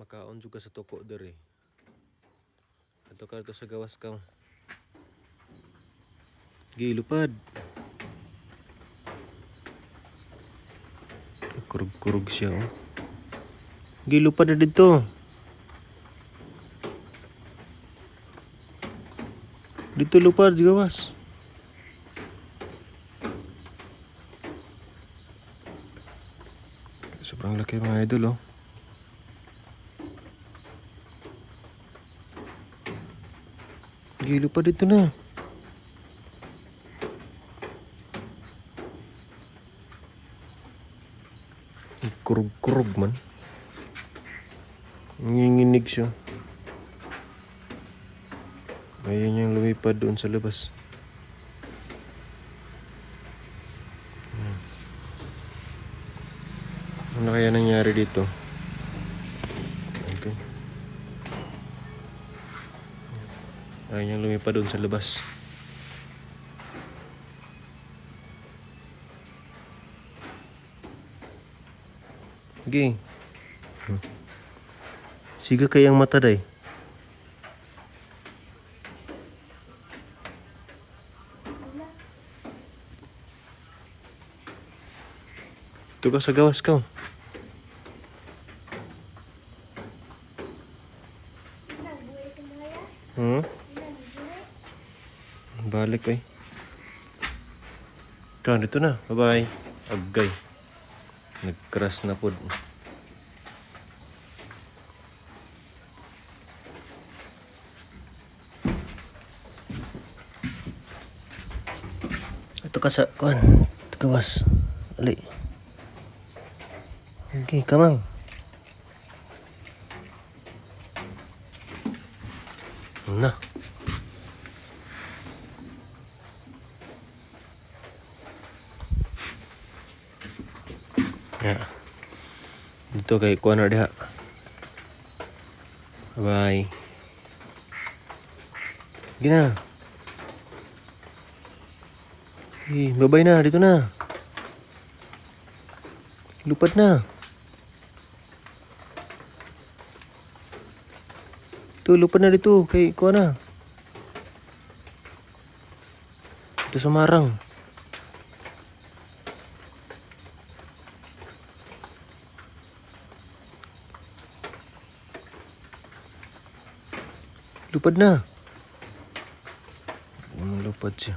makaon juga sa toko diri. Ato ka to sa gawas ka. Gilupad. Kurug-kurug siya oh. Gilupad na dito. Dito lupad gawas. Sobrang laki mga idol oh. Gilo pa dito na. Kurug-kurug man. Nginginig siya. Ayun yung lumipad doon sa labas. Hmm. Ano kaya nangyari dito? Okay. Ayun yung lumipad doon sa labas. Okay. Hmm. Siga kayang mata day. Ka sa gawas ka. Hmm? Balik ay. Ito, dito na. Bye-bye. Agay. Nag-crash na po. Ito ka sa, kuan. Ito gawas. Ali. Okay, kamang. Na. Ya. Dito kay kuha na diha. Bye. Gina. Eh, babay na. Dito na. Lupad na. Ito, lupad na dito. Kay kuha na. Ito sa marang. Lupad na. Ano lupad siya?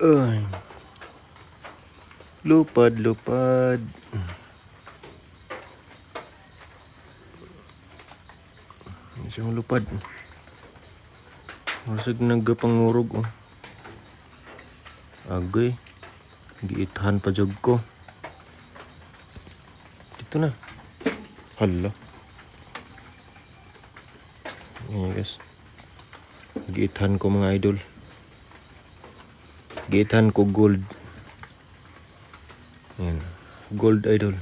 Ay. Lupad, lupad. Isang lupad. Masag nagapangurog oh. Agay. Giitahan pa jog ko. Dito na. Hala. Ayan guys. Giitahan ko mga idol. Giitahan ko gold. Ayan. Gold idol.